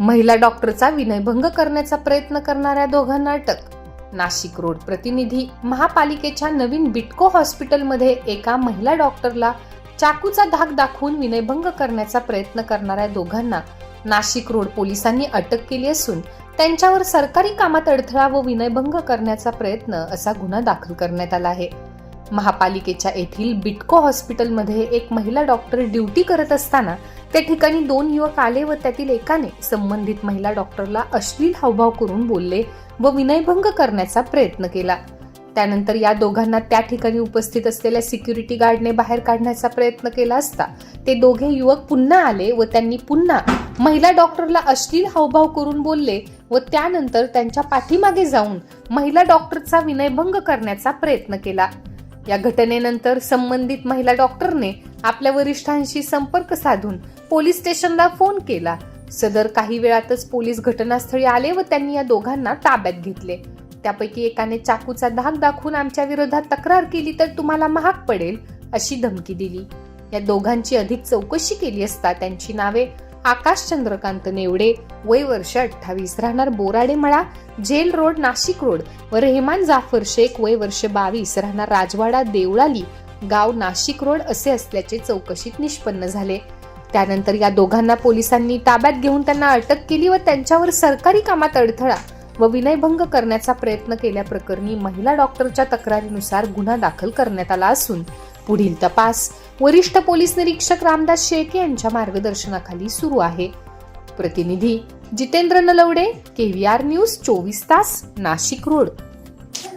महिला डॉक्टरचा विनयभंग करण्याचा प्रयत्न करणाऱ्या दोघांना अटक. नाशिक रोड प्रतिनिधी महापालिकेच्या नवीन बिटको हॉस्पिटलमध्ये एका महिला डॉक्टरला चाकूचा धाक दाखवून विनयभंग करण्याचा प्रयत्न करणाऱ्या दोघांना नाशिक रोड पोलिसांनी अटक केली असून त्यांच्यावर सरकारी कामात अडथळा व विनयभंग करण्याचा प्रयत्न असा गुन्हा दाखल करण्यात आला आहे. महापालिकेच्या येथील बिटको हॉस्पिटलमध्ये एक महिला डॉक्टर ड्युटी करत असताना त्या ठिकाणी दोन युवक आले व त्यातील एकाने संबंधित महिला डॉक्टरला अश्लील हावभाव करून बोलले व विनयभंग करण्याचा प्रयत्न केला. त्यानंतर या दोघांना त्या ठिकाणी उपस्थित असलेल्या सिक्युरिटी गार्डने बाहेर काढण्याचा प्रयत्न केला असता ते दोघे युवक पुन्हा आले व त्यांनी पुन्हा महिला डॉक्टरला अश्लील हावभाव करून बोलले व त्यानंतर त्यांच्या पाठीमागे जाऊन महिला डॉक्टरचा विनयभंग करण्याचा प्रयत्न केला. या घटनेनंतर संबंधित महिला डॉक्टरने आपल्या वरिष्ठांशी संपर्क साधून पोलीस स्टेशनला फोन केला. सदर काही वेळातच पोलीस घटनास्थळी आले व त्यांनी या दोघांना ताब्यात घेतले. त्यापैकी एकाने चाकूचा धाक दाखवून आमच्या विरोधात तक्रार केली तर तुम्हाला महाग पडेल अशी धमकी दिली. या दोघांची अधिक चौकशी केली असता त्यांची नावे आकाश चंद्रकांत नेवडे वय वर्ष अठ्ठावीस राहणार बोराडे मळा जेल रोड नाशिक रोड व रेहमान जाफर शेख वय वर्ष बावीस राहणार राजवाडा देवळाली गाव नाशिक रोड असे असल्याचे चौकशीत निष्पन्न झाले. त्यानंतर या दोघांना पोलिसांनी ताब्यात घेऊन त्यांना अटक केली व त्यांच्यावर सरकारी कामात अडथळा व विनयभंग करण्याचा प्रयत्न केल्याप्रकरणी महिला डॉक्टरच्या तक्रारीनुसार गुन्हा दाखल करण्यात आला असून पुढील तपास वरिष्ठ पोलीस निरीक्षक रामदास शेळके यांच्या मार्गदर्शनाखाली सुरू आहे. प्रतिनिधी जितेंद्र नलवडे केव्हीआर न्यूज चोवीस तास नाशिक रोड.